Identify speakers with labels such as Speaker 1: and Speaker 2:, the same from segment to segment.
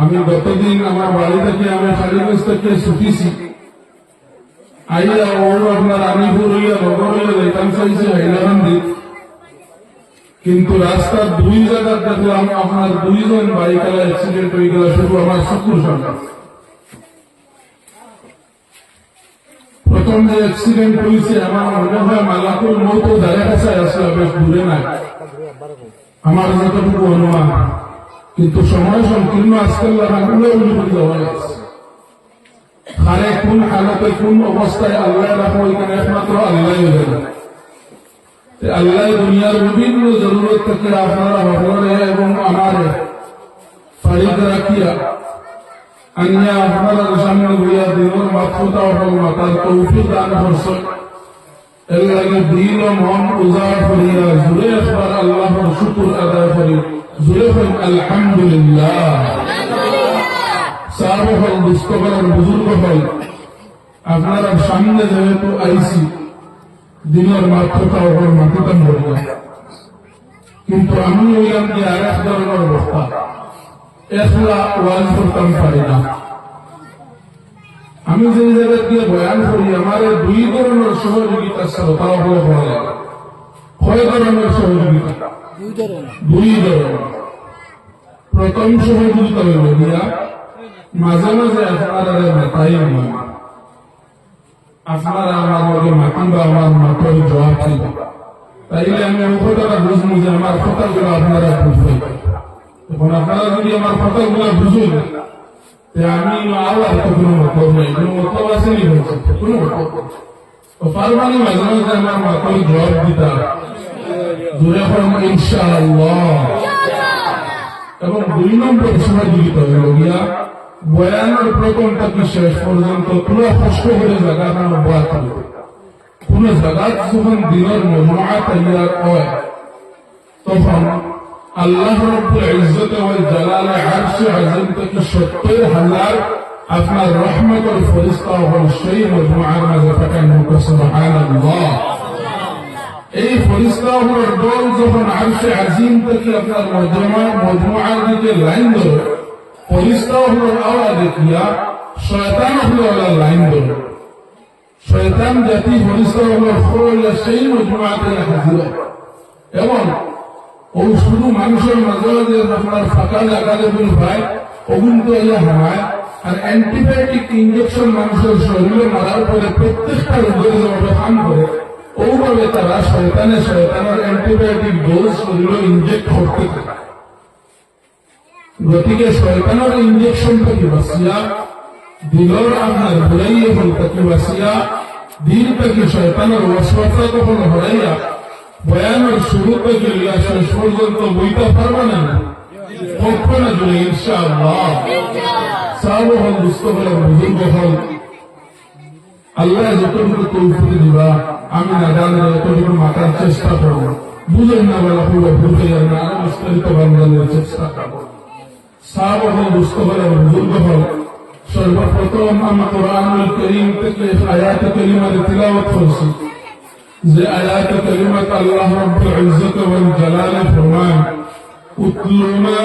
Speaker 1: আমি গতদিন আমার বাড়ি থেকে আমি কালীগঞ্জ থেকে ছুটিছি, আইয়া ও আপনার আনিপুর হইয়া নগর হইয়া যাইতাম চাইছে হাইলাকান্দি কিন্তু রাস্তার দুই জায়গা দেখলাম আপনার দুইজন বাইকালা অ্যাক্সিডেন্ট প্রথম যে অ্যাক্সিডেন্ট হয়েছে আমার মনে হয় মালাকুর মতো দাঁড়ে কাছায় আসলে বেশ দূরে নাই। আমার যতটুকু অনুমান। কিন্তু সময় সংকীর্ণ আজকাল রাখাগুলো উন্নতি হয়ে গেছে। খারে কোন হালতে কোন অবস্থায় আল্লাহ রাখো, এখানে একমাত্র আল্লাহ জানে তে আল্লাহ দুনিয়ার বিভিন্ন জরুরত থেকে আপনারা সকলে এবং আমারে ফারিদ রাখিয়া আনিয়া আপনারা সামনে হইয়া দিনের মাত্রতা হল মাতার তৌফিক দান করছেন। এর লাগে দিল, মন উজাড় করিয়া জুড়ে একবার শুকুর আদায় করি জুড়ে হল আলহামদুলিল্লাহ। সার্ব হল দুস্থ করার বুজুর্গ হল। আপনারা সামনে যেহেতু আইসি দিনের মাত্রতা ওপর মাতিতাম বলব কিন্তু আমি হইলাম যে আর এক ধরনের অবস্থা একলা ওয়াজ করতাম পারি না। আমি যে জায়গা দিয়ে বয়ান করি আমার দুই ধরনের সহযোগিতা শ্রোতা হলে ভালো লাগে ধরনের সহযোগিতা?
Speaker 2: দুই ধরনের।
Speaker 1: প্রথম সহযোগিতা হইল গিয়া মাঝে মাঝে আপনারা মাথায় নয় আপনারা আমার মাতি বা আমার মাথার জবাব ছিল তাইলে আমি কথাটা বুঝব যে আমার কথাগুলো আপনারা বুঝবেন। এখন আপনারা যদি আমার কথাগুলো বুঝুন আমি আল্লাহ তো কোনো মতলব নেই, কোনো মতলব আছে নি বলছে? কোনো মতলব তো পারবানি মাঝে মাঝে আমার মাথার জবাব দিতা দূরে করম ইনশাআল্লাহ। এবং দুই নম্বর সহযোগিতা হইল গিয়া বয়ানের প্রথম থেকে শেষ পর্যন্ত পুরো কষ্ট করে জায়গা না বয়া থাকবে কোন জায়গা যখন দিনের মজমা তৈয়ার হয়, তখন আল্লাহ রব্বুল ইজ্জত ওয়াল জালালে আরশে আযম থেকে 70 হাজার আপনার রহমতের ফেরেশতা হল সেই মজমুআর মাঝে থাকেন সুবহানাল্লাহ। এই ফরিস্তাহুর দল যখন আরশে আজিম থেকে আপনার মজমা মজমুআর দিকে লাইন ধরে, ফরিস্তাহুর আওয়াজ দেখিয়া শয়তান হল লাইন ধরে। শয়তান জাতি ফরিস্তাহুর হইয়া সেই মজমুআতে হাজির এবং ও শুধু মানুষের মাঝে আপনার ফাঁকা জায়গা দেবেন ভাই ওগুন তো ইয়া হারায় আর অ্যান্টিবায়োটিক ইঞ্জেকশন মানুষের শরীরে মারার পরে প্রত্যেকটা রোগের কাম করে। ওভাবে তারা শয়তানে শয়তানের অ্যান্টিবায়োটিক ডোজ শরীরে ইনজেক্ট করতে থাকে গতিকে শয়তানের ইঞ্জেকশন থেকে বাঁচিয়া দিলর আপনার ঘুরাইয়ে ফল থেকে বাঁচিয়া দিন থেকে শয়তানের ওয়াসওয়াসা তখন হরাইয়া বয়ানের শুরু থেকে লিয়া শেষ পর্যন্ত বইতে পারবে না কখনো জুড়ে ইনশাআল্লাহ সাবো হল দুস্থ হল বুজুর্গ হল আল্লাহ যতটুকু তৌফিক দিবা আমি না জানি যতটুকু মাতার চেষ্টা করব, বুঝেন না বলা পুরো ভুলতে যাবে না আরও বিস্তারিত বাংলাদেশের চেষ্টা করব। সাব হল বুজুর্গ হল সর্বপ্রথম আমি কোরআনুল করিম থেকে আয়াত করিমার তিলাওয়াত করছি। যে আয়াত করিমাত আল্লাহ রব্বুল ইজ্জত ওয়াল জালাল ফরমান উতলু মা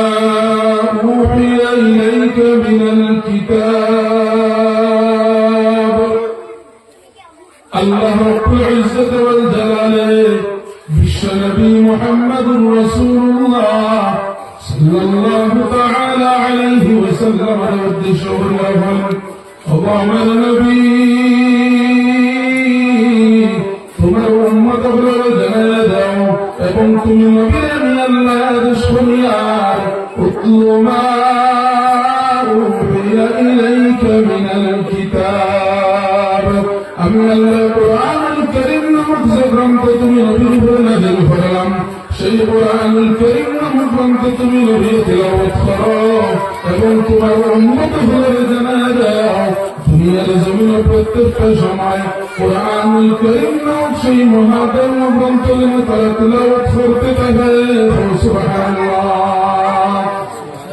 Speaker 1: উহিয়া ইলাইকা মিনাল কিতাব। আল্লাহ রব্বুল ইজ্জত ওয়াল জালালে বিশ্বনবী মুহাম্মদুর রাসূলুল্লাহ সাল্লাল্লাহু তাআলা আলাইহি ওয়াসাল্লাম এর উদ্দেশ্য হলো ও আমার নবী তোমরা উম্মত হলো জানালে দাও এবং তুমি নবীর আমি আল্লাহ আদেশ করিয়ার উতলু মা উহিয়া ইলাইকা মিনাল কিতাব আমি আল্লাহ পরিগ্রহণকে তুমি নবীর তেলাওয়াত করো এবং তোমার উন্নত হলে জানা দাও দুনিয়ার জমিনে প্রত্যেকটা সময় কোরআনুল করিম নামক সেই মহাধর্ম গ্রন্থ যেন তারা তেলাওয়াত করতে থাকে সুবহানাল্লাহ।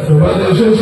Speaker 1: এবারে শেষ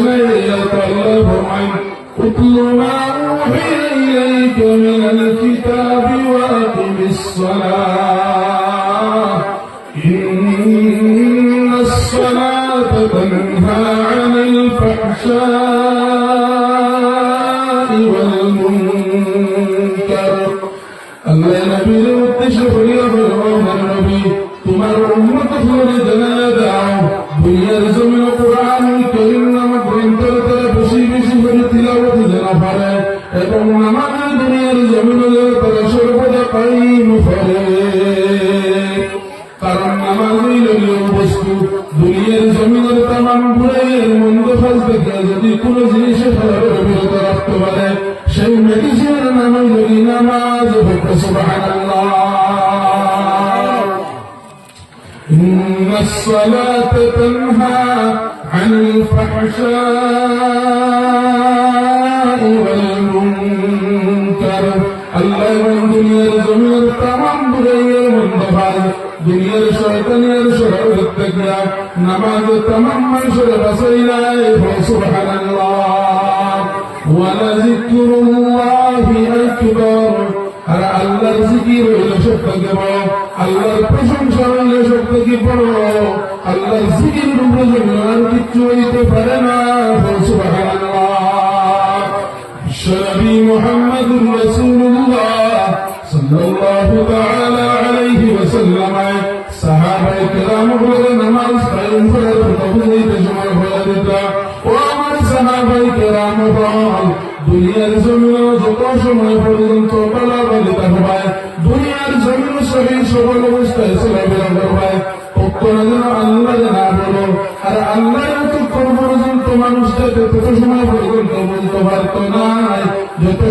Speaker 1: কোনো জিনিসে ফলাফল বিরত রাখতে পারে সেই মেডিসিনের নাম হইল নামাজ সুবহানাল্লাহ إن الصلاة تنهى عن الفحشاء والمنكر الله من دنيا الزمير تمام بريا من دفع دنيا الشيطانية شرع التقيا نماز تمام من شرع بصينا سبحان الله ولذكر الله أكبر আর আল্লাহর জিকির হইলে সব থেকে বড় আল্লাহর প্রশংসা হইলে সব থেকে বড় আল্লাহর জিকির উপরে জন্য আর কিচ্ছু হইতে পারে না সুবহানাল্লাহ বিশ্বনবী মুহাম্মদুর রাসূলুল্লাহ সাল্লাল্লাহু তাআলা আলাইহি ওয়াসাল্লাম কেরাম বলে নামাজ কায়েম করে বুঝাইতে সময় হয়ে দিত ও আমার সাহাবায়ে কেরাম বল দুনিয়ার জমিন যত সময় পর্যন্ত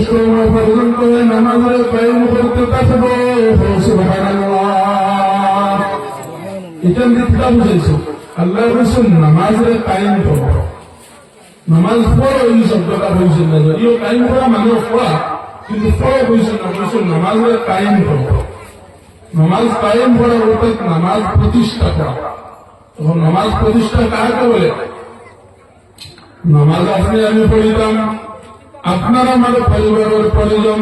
Speaker 1: থাকবে বলো নামাজের কায়েম করতে থাকব সুবহানাল্লাহ এটা মিথ্যা বুঝেছ আল্লাহ রসুল নামাজের কায়েম করব নামাজ পড়ো এই শব্দটা বলছেন না যদিও টাইম করা মানে পড়া কিন্তু পড়ো বলছেন না বলছেন নামাজের টাইম করো নামাজ কায়েম করা অর্থাৎ নামাজ প্রতিষ্ঠা করা তখন নামাজ প্রতিষ্ঠা কাকে বলে নামাজ আপনি আমি পড়িতাম আপনার আমার পরিবারের প্রয়োজন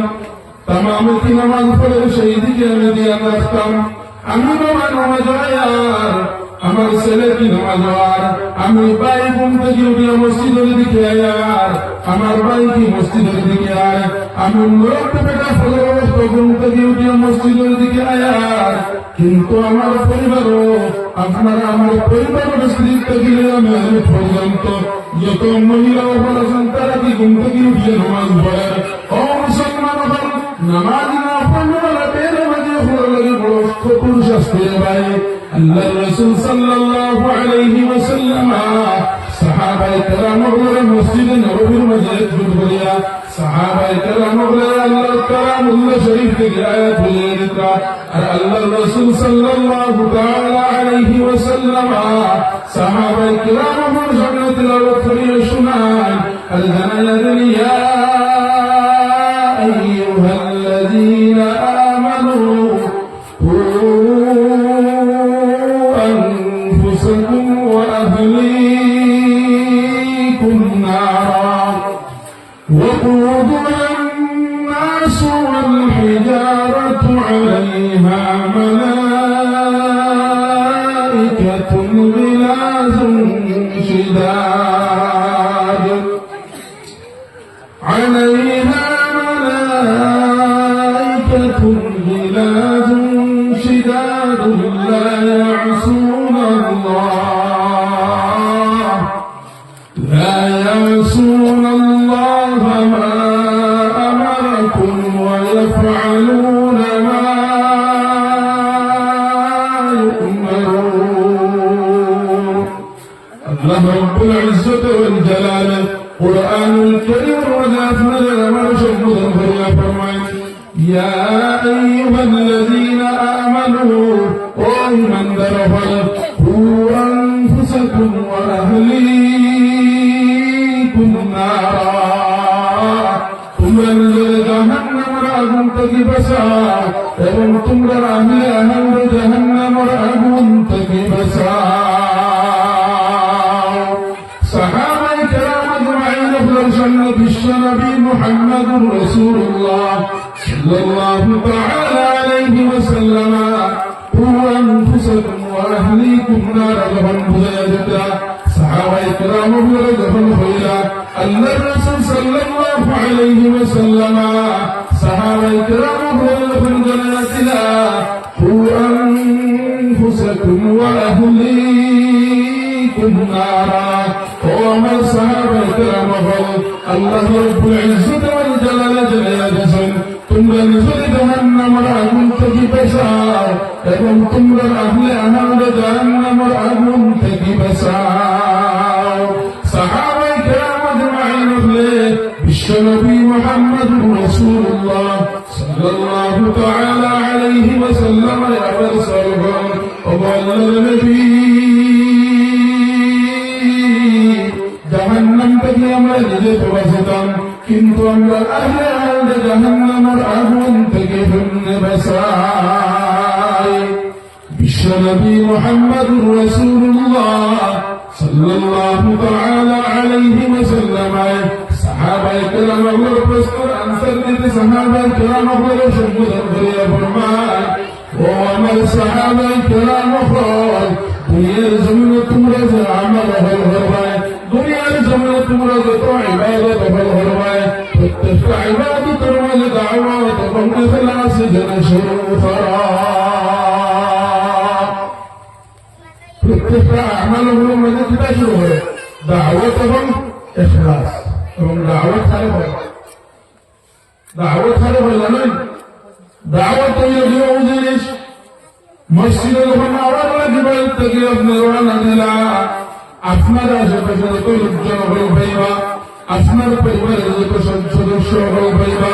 Speaker 1: তাম আমি কি নামাজ পড়ে সেই দিকে আমি দিয়ে আসতাম আমি বাবা নামাজ আর আমার ছেলে কি নামাজ আর আমি ভাই ঘুম থেকে উঠে মসজিদের দিকে আয়ার, আমার ভাই কি মসজিদের দিকে আয়? আমি লোক বেটা ফলগ্রস্ত ঘুম থেকে উঠে মসজিদের দিকে আয়ার। কিন্তু আমার পরিবারও, আপনারা আমার পরিবারের স্ত্রী থেকে আমি পর্যন্ত যত মহিলা বলেছেন তারা কি ঘুম থেকে উঠে নামাজ পড়ে? ও মুসলমান, নামাজ না বড় কঠোর শাস্তি ভাই আল্লাহ রসুল সাল্লাল্লাহু আলাইহি ওয়াসাল্লাম সাহাবায়ে কেরাম বলে মসজিদে নববীর মাঝে একজুট করিয়া সাহাবায়ে কেরাম বলে আল্লাহর কালামুল্লাহ শরীফ থেকে আয়াত বলে দিত আর আল্লাহ রসুল সাল্লাল্লাহু তাআলা আলাইহি ওয়াসাল্লাম সাহাবায়ে কেরাম বলে সামনে তিলাওয়াত করিয়া শোনায় আর জানায়া দিল ইয়া এবং তোমরা আমি নারা ও আমার সাহাবাই কিরাম আল্লাহ রাব্বুল ইজ্জত ওয়াল জালাল জালালাহুম তোমরা নিজের জাহান্নামের আগুন থেকে বাঁচাও এবং তোমরা আহলে আমার জাহান্নামের আগুন থেকে বাঁচাও সাহাবাই কেরাম আজমাইন হলে বিশ্বনবী মুহাম্মদুর রাসূলুল্লাহ সাল্লাল্লাহু তাআলা আলাইহি ওয়াসাল্লাম আবার সরবর ও আল্লাহর নবী আমরা নিজে বাঁচতাম কিন্তু আমরা আহলে আহলে জাহান্নামের আগুন থেকে ভিন্ন বাঁচাই বিশ্বনবী মুহাম্মদুর রাসূলুল্লাহ সাল্লাল্লাহু তাআলা আলাইহি ওয়াসাল্লাম সাহাবায়ে কেরাম ওর প্রশ্নের আনসার দিতে সাহাবায়ে কেরাম ওর সম্বোধন করিয়া ফরমায় ও আমার সাহাবায়ে কেরাম হল দুনিয়ার করা প্রত্যেকটা আমালগুলোর মধ্যে যেটা শুরু হয় দাওয়াত এবং দাওয়াত খারে হয় দাওয়াত খারে হয় জানেন দাওয়াত হইল কেউ জিনিস মসজিদে আপনার পরিবারের যত সদস্য হল ভাইবা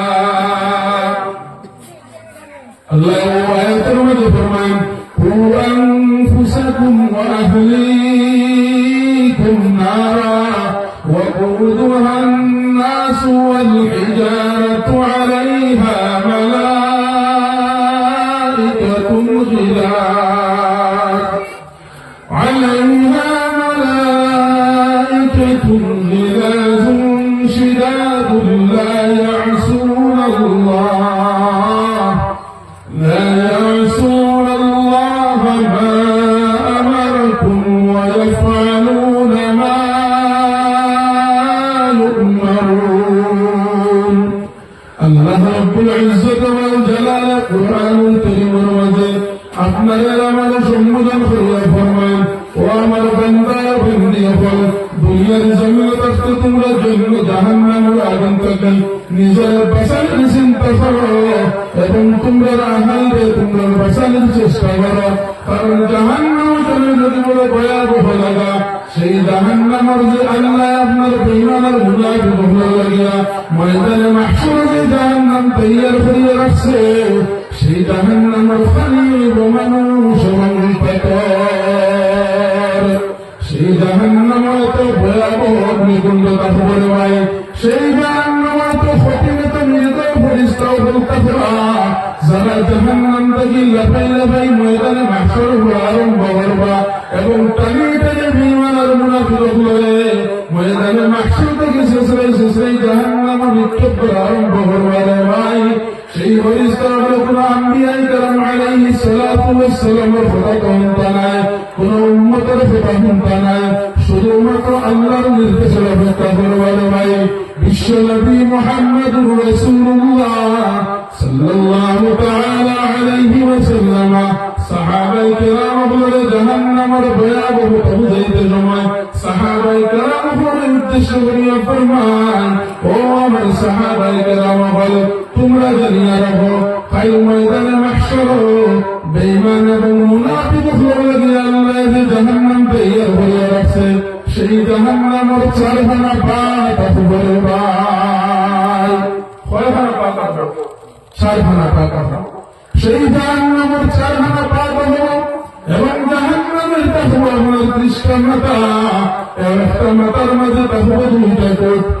Speaker 1: الله هو أنفسكم وأهليكم نارا وقودها الناس والحجارة. আপনার বেইমানের মুনাফিক হলো লাগিয়া ময়দানে মাহশুরে জাহান্নাম তৈয়ার করিয়া রাখছে সেই জাহান্নামের পানি মানুষ ওয়াসসালামের কথা কমতা নাই, কোন উম্মতের কথা কমতা নাই। শুধুমাত্র আল্লাহর নির্দেশের অপেক্ষা করবার ভাই বিশ্ব নবী মুহাম্মদুর রাসূলুল্লাহ সাল্লাল্লাহু তাআলা আলাইহি ওয়াসাল্লাম সাহাবাই কেরাম বলে জাহান্নামের ভয়াবহ বুঝাইতে সময়। সাহাবাই কেরাম বলে উদ্দেশ্য করিয়া ফরমান, ও সাহাবাই কেরাম হল তোমরা জানিয়া রাখো কাল ময়দানে মাহশর বেঈমান এবং মুনাফিক হলে আল্লাহ যে জাহান্নাম তৈরি করে রাখছে সেই জাহান্নামের চারখানা পাত বলে ভাই। কয়খানা পাত আছে? চারখানা পাত আছে। সেই জাহান্নামের এবং জাহান্নামের আপনার ত্রিশটা একটা মাঝে তাহলে দুইটা কোট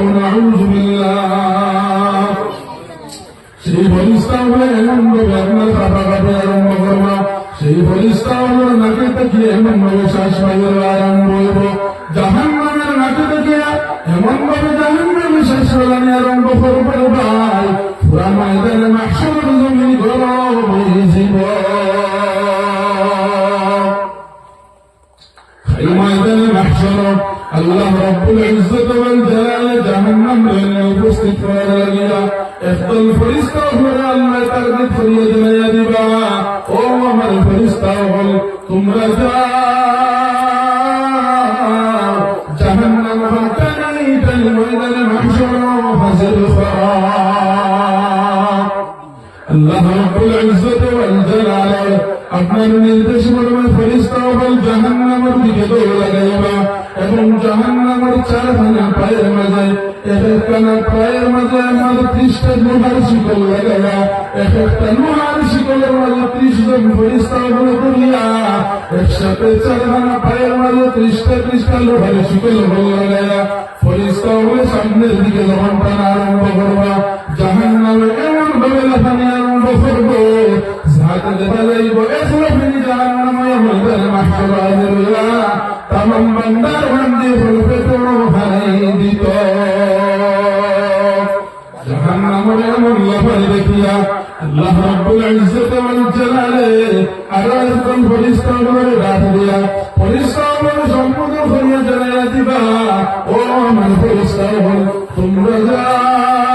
Speaker 1: এমন ভাবে শ্বাস পাইবার জাহান্নামের দিকে দৌড় লাগাইবা এবং জাহান্নামের চারখানা পায়ের মাঝে এক একখানা পায়ের মাঝে আমার ত্রিশটা লোহার শিকল লাগাইয়া এক একটা লোহার শিকলের সামনের দিকে যখন আরম্ভ করবা জাহান্নামে এমন ভাবে আরম্ভ করব তামাম বান্দার বান্দি হলবে তো হারাই দিত জাহান্নামের এমন লাফানি দেখিয়া আল্লাহ রাব্বুল ইজ্জত ওয়াল জালালে আরও একজন ফেরেশতা বলে ডাক দিয়া ফেরেশতা বলে সম্বোধন করিয়া জানাইয়া দিবা ও আমার ফেরেশতা তোমরা যাও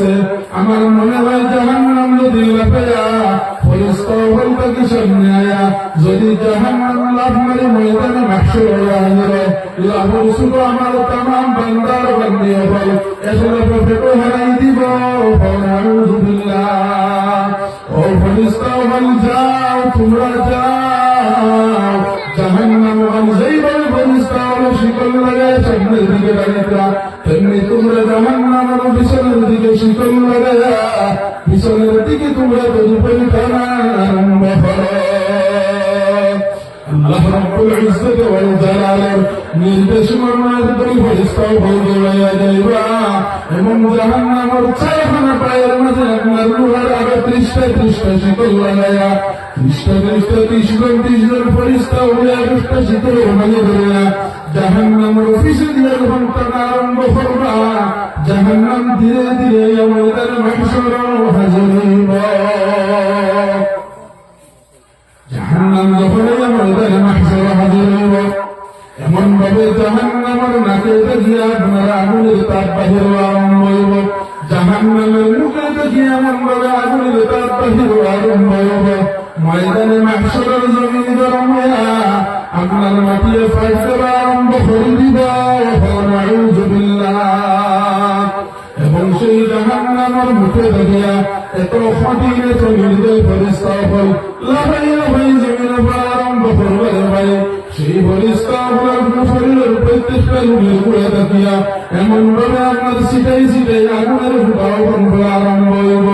Speaker 1: করছে আমার মনে হয় যদি লাফাইয়া ফেরেশতা হল তাকে সামনে আয়া। যদি জাহান্নাম লাভ মারি ময়দানে হয়ে আনলে লাভর শুধু আমার তামাম বান্দার তোমরা যাও। হল শিকল লাগায় সামনের দিকে দাঁড়িয়ে তেমনি তোমরা জাহান্নামের পিছনের দিকে শিকল লাগায়া পিছনের দিকে তোমরা তদুপরি টানা আরম্ভ করো আল্লাহ রাব্বুল ইজ্জত ওয়াল জালালের নির্দেশ মর্মে একদল ফেরেশতা হয়ে যাইবা এবং জাহান্নামের চারখানা পায়ের মাঝে আপনার লোহার আগে ত্রিশটা ত্রিশটা শিকল লাগায়া হয়ে জাহান্নামের অফিসে দিয়ে যখন টানা আরম্ভ করবা জাহান্নাম ধীরে ধীরে আমাদের মাংসর হাজির জাহান্নাম যখন আমাদের মাহসর হাজির হইব এমন ভাবে জাহান্নামের নাকে দেখিয়ে আপনার আগুনের তাপ বাহির আরম্ভ হইব। জাহান্নামের মুখে দেখিয়ে এমন ভাবে আগুনের তাপ বাহির আরম্ভ হইব। ময়দানে মাহসরের জমিন গরম আপনার মাটিয়ে ফাইতে আরম্ভ করে দিব। এবং সেই জাহান্নামের মুখে দেখিয়া এত ফাটিয়ে ফেরেশতা হল লাগাইয়া প্রত্যেকটা রুমের গুড়ে দেখিয়া এমন ভাবে আপনার সিটাই সিটাই আগুনের ফুটাও বন্ধ আরম্ভ হইব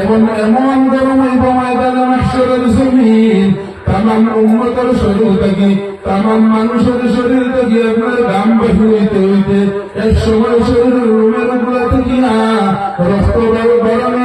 Speaker 1: এবং এমন গরম হইব ময়দানে মাসরের জমিন তামাম উন্মতের শরীর থেকে তামাম থেকে থেকে রক্ত গরমে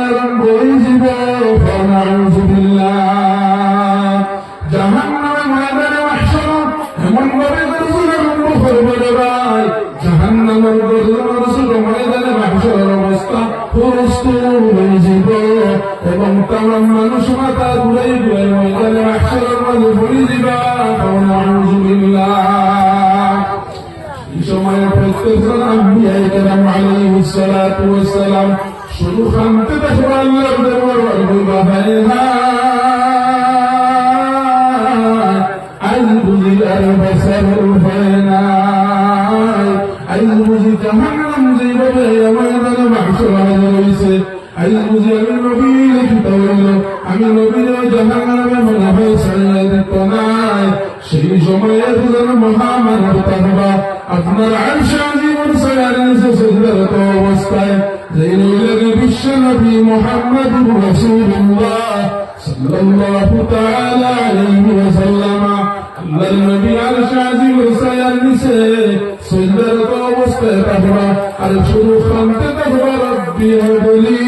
Speaker 1: আলাইহিস সালাতু ওয়াস সালাম শুধু খানতে দেখবা আল্লাহর দরবার বলবা হায় হায় আজ বুঝি আর বসর উপায় নাই আজ বুঝি জাহান্নাম যেভাবে আমাদের মাহসুর হাজার হয়েছে। আজ বুঝি আমি নবী লিখিত হইল আমি নবীর জাহান্নামে মনে হয় সারিয়ে দিত নাই সেই সময়ে যেন মহামানব থাকবা আপনার জীবন সায়ারে সেজদারত অবস্থায় যেই নইলেন বিশ্ব নবী মোহাম্মদ রাসূলুল্লাহ সাল্লাল্লাহু তাআলা আলাইহি ওয়াসাল্লাম আল্লাহর নবী আয়সা জীবন সায়ার নিচে সেজদারত অবস্থায় থাকবা আর শুরু খানতে থাকবা রব্বি হাবলি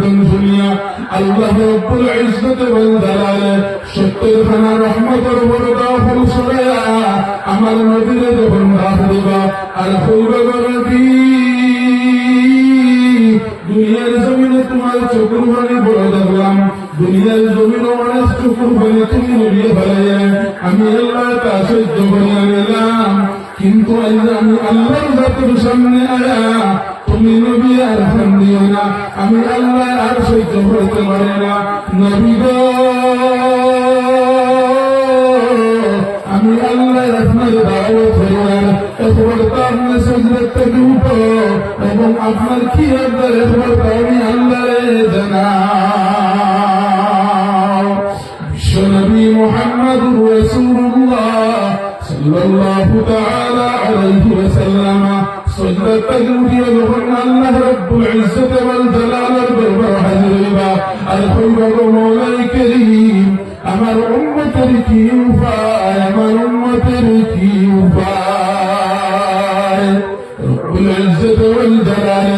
Speaker 1: কান্দন শুনিয়া আল্লাহ রব্বুল দুনিয়ার জমিনে তোমার চকুর বাণী দেখলাম, দুনিয়ার জমিনে অনেক চকুর বাণী তুমি নড়িয়ে ফেলে আমি আল্লাহ তা সহ্য কিন্তু আমি আল্লাহর সামনে আয়া তুমি নবী আর ফোন দিও না আমি আল্লাহ আর সহ্য করতে পারি না নবী গো আমি আল্লাহ আপনার দাওয়াত হইলাম এরপর তার মেসেজের থেকে উঠো এবং আপনার কি একবার এরপর আমি আল্লাহ জানাও বিশ্বনবী মোহাম্মদ রসুল্লাহ সাল্লাল্লাহু তাআলা আলাইহি ওয়াসাল্লাম সজদা তাজুদিয়া যখন আল্লাহ রব্বুল ইজ্জত ওয়াল জালালের দরবার হাজির হইবা আর কইবা গো মওলাই করিম আমার উম্মতের কি উপায় আমার উম্মতের কি উপায় রব্বুল ইজ্জত ওয়াল জালাল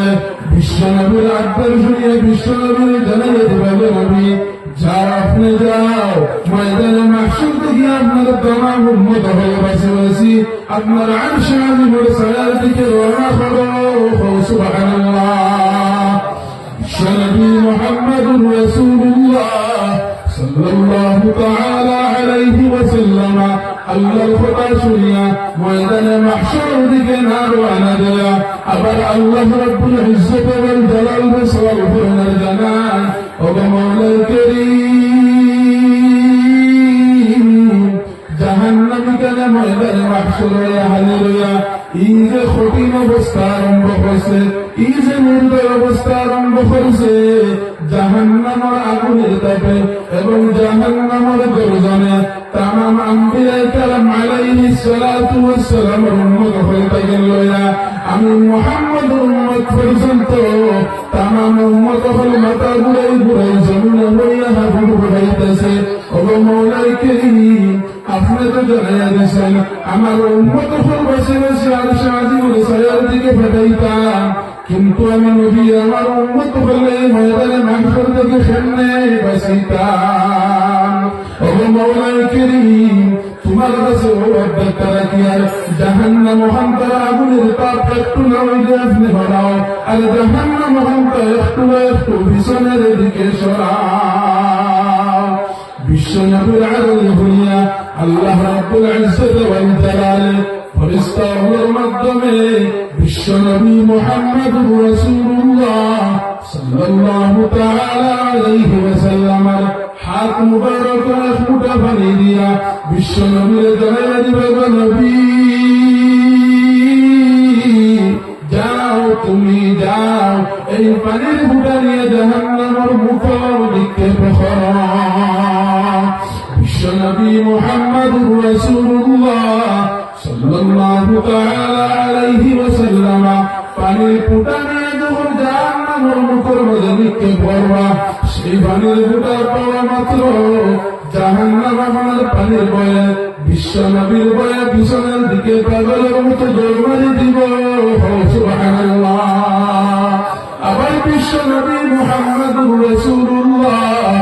Speaker 1: বিশ্বনবীর আব্বার শুনিয়ে বিশ্বনবীর জানালে আপনার দমা উম্মত হয়ে বসে বসি আপনার আরশে আজিমের সায়ার দিকে রওনা করো সুবহানাল্লাহ বিশ্বনবী মুহাম্মদুর রাসূলুল্লাহ সাল্লাল্লাহু তাআলা আলাইহি ওয়াসাল্লাম আল্লাহর কথা শুনিয়া ময়দানে মাহশর দিকে না রওনা দেয়া আবার আল্লাহ রাব্বুল ইজ্জত ওয়াল জালাল সওয়াল কেন ময়দানে মাহশর হইয়া হাজির হইয়া এই যে কঠিন অবস্থা আরম্ভ করছে এই যে নির্দয় অবস্থা আরম্ভ করছে জাহান্নামর আগুনের তাপে এবং জাহান্নামর গর্জনে তামাম আম্বিয়ায়ে কালাম আলাইহিস সালাতু ওয়াস সালামের হয়ে থাকেন লইয়া আমি মুহাম্মদ উম্মত পর্যন্ত তামাম উম্মত হল মাথা ঘুরাই ঘুরাই জমিনে। লইয়া হাবুড ঘুরাইতেছে ওগো মৌলাই করিম তো জানাইয়া দিয়েছেন আমার উন্মত আর সাহায্য করে সায়ার দিকে ফেটাইতাম কিন্তু আমি নবী, আমার উন্মত হলে ময়দানে মাংসর থেকে সামনে বাসিতাম। ওগো একটু পিছনের দিকে সরাও। বিশ্বনবীর আদল হইয়া আল্লাহ রাব্বুল ইজ্জত ওয়াল জালাল ফেরেশতাগুলোর মাধ্যমে বিশ্বনবী মুহাম্মদুর রাসূলুল্লাহ সাল্লাল্লাহু তাআলা আলাইহি ওয়াসাল্লামের হাত মুবারক এক মুঠা পানি দিয়া বিশ্বনবীর জানাইয়া দিবে গো নবী যাও তুমি যাও এই পানির বুটা নিয়ে জাহান্নামের মুখ নিক্ষেপ করো বিশ্বনবী মুহাম্মদুর রাসূলুল্লাহ সাল্লাল্লাহু তাআলা আলাইহি ওয়াসাল্লাম পানির ফুটা নিয়ে যখন জাহান্নাম আমার মুখের মধ্যে নিক্ষেপ করবা সেই পানির ফুটা পাওয়া মাত্র জাহান্নাম আমার পানির বয়ে, বিশ্ব নবীর বয়ে পিছনের দিকে পাগলের মতো দৌড় দিব। সুবহানাল্লাহ। আবার বিশ্ব নবী মুহাম্মদ রাসূলুল্লাহ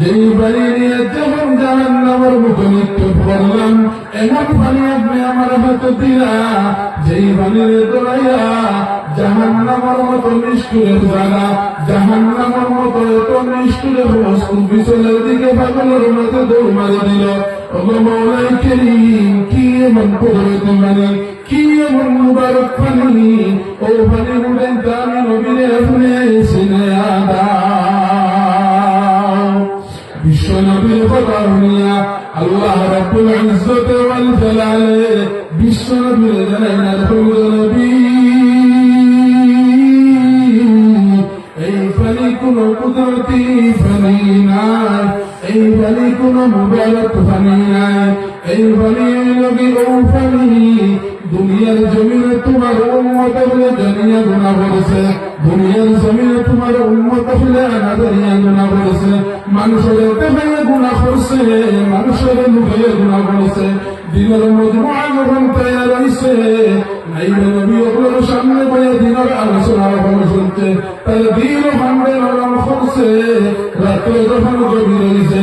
Speaker 1: যেই বাণী নিয়ে যেমন জাহান নামের মুখে নিক্ষেপ করলাম এমন বাণী আপনি আমার হাতে দিলা। যেই বাণীর দৌড়াইয়া জাহান মতো নিষ্ঠুরের জায়গা জাহান নামের মতো এত দিকে পাগলের মতো দৌড় মারি দিল। ওগো মৌলাই করিম, কি এমন কুদরতি বাণী, কি এমন মুবারক পানি ও পানি মুড়েন দামি নবীরে আপনি সিনে আদাও এই পানি কোন নাই এই পানি কোন মুবারক নাই এই পানি নবী ও পানি দুনিয়ার জমিনে তোমার উন্মত বলে জানিয়া গুণা করেছে দুনিয়ার জমিনে তোমার উন্মত বলে আনাদারিয়া গুণা করেছে। মানুষের দেহে গুণা করছে, মানুষের মুখে গুণা করেছে। দিনের মজমুআ যখন তৈরি রয়েছে নাইবে নবী ওগুলোর সামনে বয়ে দিনের আলোচনা যখন শুনছে। তাহলে দিন নরম করছে। রাত্রে যখন গভীর রয়েছে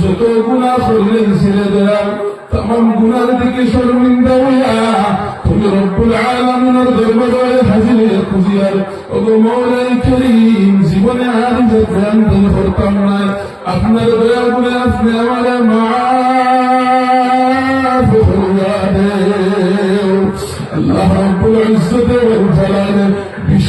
Speaker 1: যত গুণা করলে ছেড়ে দেয়া তখন গুণার দিকে শর্মিন্দা হইয়া, তুমি রব্বুল আলামিনের দরবারে হাজির খুঁজিয়ার, ওগো মৌলাই করিম, জীবনে আর যে ধ্যান দিন করতাম না। আপনার দয়া বলে আপনি আমার করিয়া আল্লাহ রব্বুল ইজ্জত ওয়াল জালাল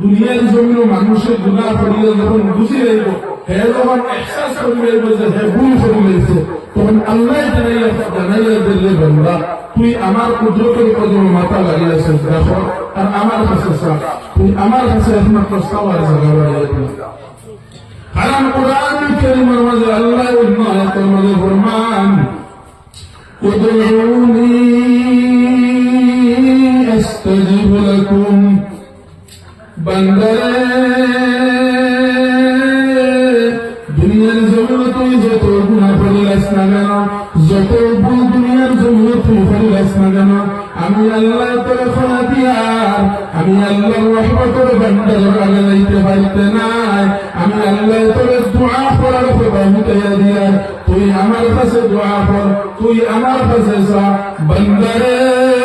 Speaker 1: দুনিয়ার জমিন মানুষের গুণা করিলে যখন বুঝি রইব হে যখন এহসাস করি যে হে ভুল করি তখন আল্লাহ জানাইয়া দিলে বন্ধা তুই আমার কুদরতের কদম মাথা লাগিয়েছে দেখো, আর আমার কাছে তুই আমার কাছে একমাত্র চাওয়ার জায়গা বাড়িয়ে হারাম কোরআন কারীমের মাঝে আল্লাহ অন্য আয়াতের মাঝে ফরমান, উদউনি আস্তাজিব লাকুম। বান্দারে দুনিয়ার জমিনে তুই যত গুণা করিলাস না কেন? যত ভুল দুনিয়ার জমিনে তুই করিলাস না কেন? আমি আল্লাহ তোর খোলা দিয়ার আমি আল্লাহ রহমতের বান্দার আগে যাইতে পারিতে নাই আমি আল্লাহ তোর দোয়া করার মিটাইয়া দিয়ার তুই আমার কাছে দোয়া কর তুই আমার কাছে যা বান্দারে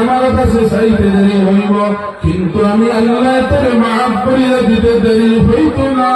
Speaker 1: আমার কাছে চাইতে দেরি হইব, কিন্তু আমি আল্লাহ তোরে মাফ করিয়া দিতে দেরি হইত না।